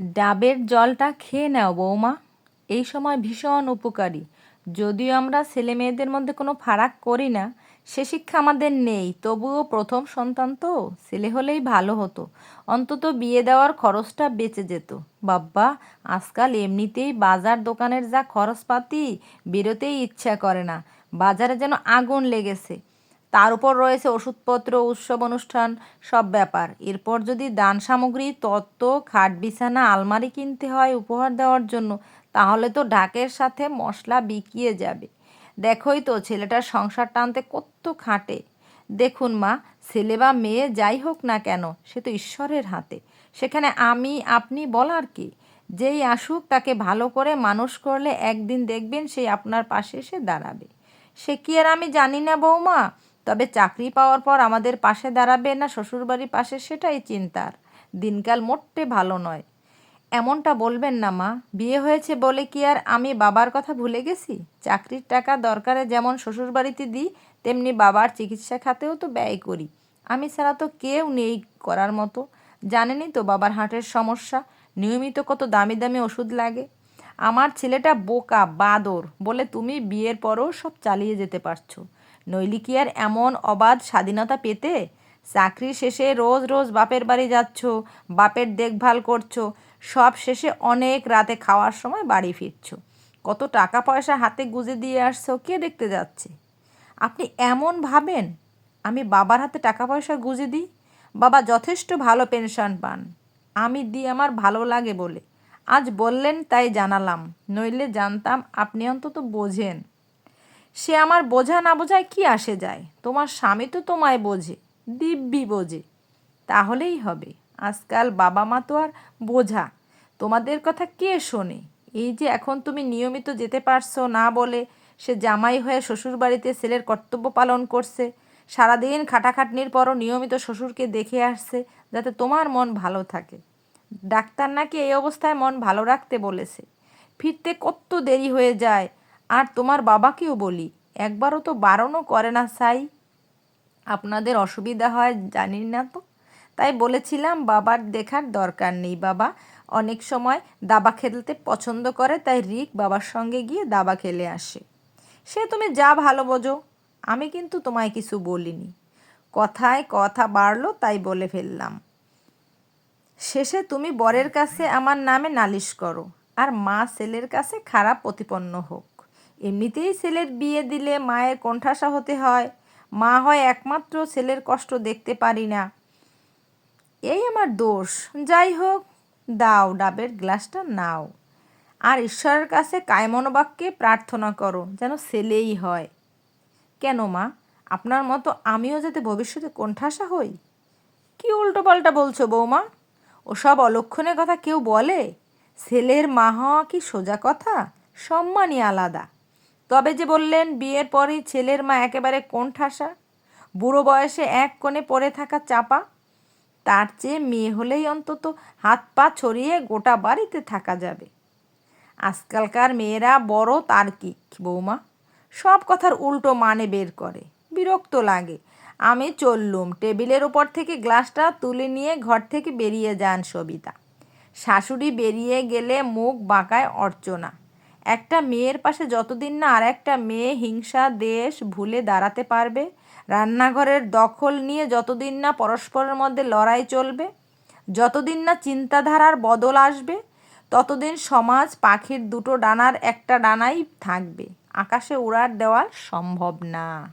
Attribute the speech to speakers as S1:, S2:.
S1: ডাবের জলটা খেয়ে নাও বৌমা। এই সময় ভীষণ উপকারী। যদিও আমরা ছেলে মেয়েদের মধ্যে কোনো ফারাক করি না, সে শিক্ষা আমাদের নেই। তবুও প্রথম সন্তান তো, ছেলে হলেই ভালো হতো। অন্তত বিয়ে দেওয়ার খরচটা বেঁচে যেত। বাব্বা, আজকাল এমনিতেই বাজার দোকানের যা খরচপাতি, বেরোতেই ইচ্ছা করে না। বাজারে যেন আগুন লেগেছে। তার উপর রয়েছে ওষুধপত্র, উৎসব অনুষ্ঠান, সব ব্যাপার। এরপর যদি দান সামগ্রী, তত্ত্ব, খাট বিছানা, আলমারি কিনতে হয় উপহার দেওয়ার জন্য, তাহলে তো ঢাকের সাথে মশলা বিকিয়ে যাবে। দেখোই তো ছেলেটার সংসার টানতে কত খাটে। দেখুন মা, ছেলে বা মেয়ে যাই হোক না কেন, সে তো ঈশ্বরের হাতে। সেখানে আমি, আপনি বলার কি? যেই আসুক, তাকে ভালো করে মানুষ করলে একদিন দেখবেন সেই আপনার পাশে এসে দাঁড়াবে। সে কি আর আমি জানি না বৌমা? তবে চাকরি পাওয়ার পর আমাদের পাশে দাঁড়াবে না শ্বশুরবাড়ির পাশে সেটাই চিন্তার। দিনকাল মোটে ভালো নয়। এমনটা বলবেন না মা। বিয়ে হয়েছে বলে কি আর আমি বাবার কথা ভুলে গেছি? চাকরির টাকা দরকারে যেমন শ্বশুরবাড়িতে দিই, তেমনি বাবার চিকিৎসা খাতেও তো ব্যয় করি। আমি ছাড়া তো কেউ নেই করার মতো। জানেনই তো বাবার হার্টের সমস্যা। নিয়মিত কত দামি দামি ওষুধ লাগে। আমার ছেলেটা বোকা, বাদর। বলে তুমি বিয়ের পরও সব চালিয়ে যেতে পারছ। নইলে কি আর এমন অবাধ স্বাধীনতা পেতে? চাকরি শেষে রোজ রোজ বাপের বাড়ি যাচ্ছ, বাপের দেখভাল করছ, সব শেষে অনেক রাতে খাওয়ার সময় বাড়ি ফিরছো। কত টাকা পয়সা হাতে গুজে দিয়ে আসছো, কে দেখতে যাচ্ছে? আপনি এমন ভাবেন, আমি বাবার হাতে টাকা পয়সা গুজে দিই? বাবা যথেষ্ট ভালো পেনশন পান, আমি দিই আমার ভালো লাগে বলে। আজ বললেন, তাই জানালাম, নইলে জানতাম আপনি অন্তত বোঝেন। সে আমার বোঝা না বোঝায় কি আসে যায়? তোমার স্বামী তো তোমায় বোঝে, দিব্যি বোঝে। তাহলেই হবে। আজকাল বাবা মা তো আর বোঝা। তোমাদের কথা কে শোনে? এই যে এখন তুমি নিয়মিত যেতে পারছ না বলে সে জামাই হয়ে শ্বশুরবাড়িতে ছেলের কর্তব্য পালন করছে। সারাদিন খাটাখাটনির পরও নিয়মিত শ্বশুরকে দেখে আসছে যাতে তোমার মন ভালো থাকে। ডাক্তার নাকি এই অবস্থায় মন ভালো রাখতে বলেছে। ফিরতে কত দেরি হয়ে যায়? আর তোমার বাবাকেও বলি, একবারও তো বারণও করে না সাই। আপনাদের অসুবিধা হয় জানি না তো। তাই বলেছিলাম, বাবার দেখার দরকার নেই বাবা। অনেক সময় দাবা খেলতে পছন্দ করে, তাই রিক বাবার সঙ্গে গিয়ে দাবা খেলে আসে। সে তুমি যা ভালো বোঝো, আমি কিন্তু তোমায় কিছু বলিনি। কথায় কথা বাড়লো, তাই বলে ফেললাম। শেষে তুমি বরের কাছে আমার নামে নালিশ করো, আর মা ছেলের কাছে খারাপ প্রতিপন্ন হোক। এমনিতেই ছেলের বিয়ে দিলে মায়ের কণ্ঠাসা হতে হয়। মা হয় একমাত্র ছেলের কষ্ট দেখতে পারি না। এই আমার দোষ। যাই হোক, দাও ডাবের গ্লাসটা, নাও। আর ঈশ্বরের কাছে কায়মনোবাক্যে প্রার্থনা করো, যেন ছেলেই হয়। কেন মা? আপনার মতো আমিও যাতে ভবিষ্যতে কণ্ঠাসা হই? কি উল্টোপাল্টা বলছো বৌমা? ওসব অলক্ষণের কথা কেউ বলে? ছেলের মা হওয়া কি সোজা কথা? সম্মানই আলাদা। তবে যে বললেন, বিয়ের পরই ছেলের মা একেবারে কোণঠাসা, বুড়ো বয়সে এক কোণে পড়ে থাকা চাপা, তার চেয়ে মেয়ে হলেই অন্তত হাত পা ছড়িয়ে গোটা বাড়িতে থাকা যাবে। আজকালকার মেয়েরা বড় তার্কিক বৌমা, সব কথার উল্টো মানে বের করে, বিরক্ত লাগে। আমি চললুম, টেবিলের ওপর থেকে গ্লাসটা তুলে নিয়ে ঘর থেকে বেরিয়ে যান সবিতা। শাশুড়ি বেরিয়ে গেলে মুখ বাঁকায় অর্চনা। একটা মেয়ের পাশে যতদিন না আর একটা মেয়ে হিংসা, দেশ ভুলে দাঁড়াতে পারবে, রান্নাঘরের দখল নিয়ে যতদিন না পরস্পরের মধ্যে লড়াই চলবে, যতদিন না চিন্তাধারার বদল আসবে, ততদিন সমাজ পাখির দুটো ডানার একটা ডানাই থাকবে। আকাশে উড়ার দেওয়া সম্ভব না।